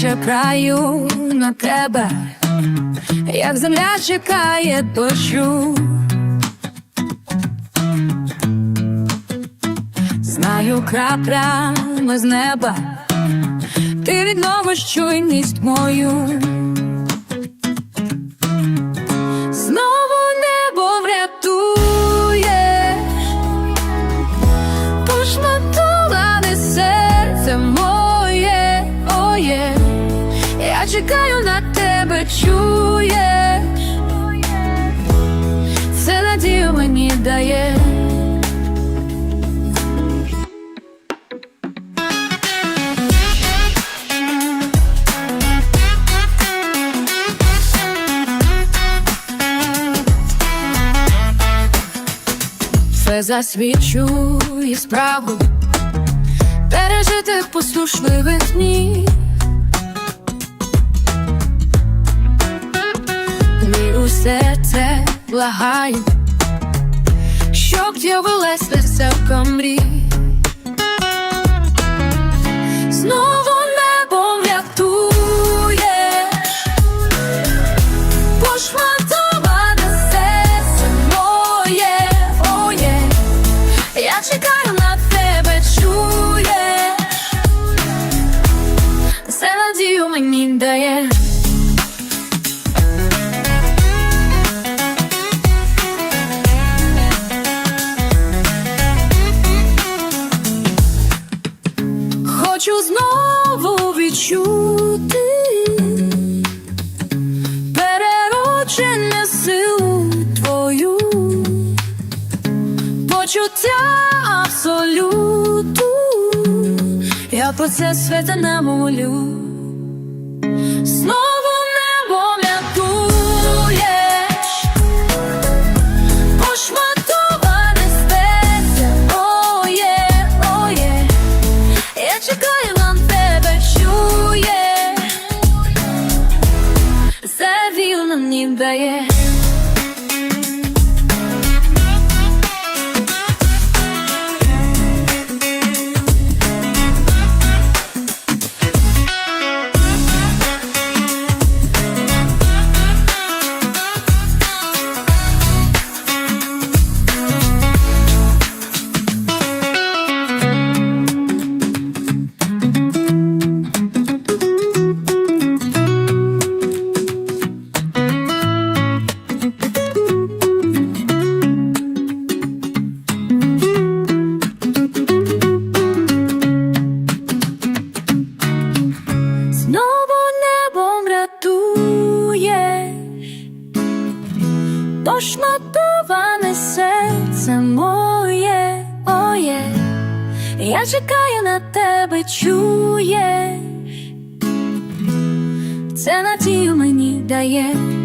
чекаю на тебе, як земля чекає дощу. Знаю краплями з неба, ти відновиш чуйність мою. Чекаю на тебе, чуєш, це надію мені дає. Все засвічує справу пережити послушливих днів. Мій усе це благаю, щоб з'явилась веселка мрій. Знову небом рятуєш, пошматоване серце моє, оє, я чекаю на тебе, чуєш, все надію мені дає. Знову відчути переродження силу твою, почуття абсолюту, я про це свята намолю. Мені дає. Пошматоване серце моє, оє, я чекаю на тебе, чуєш, це надію мені дає.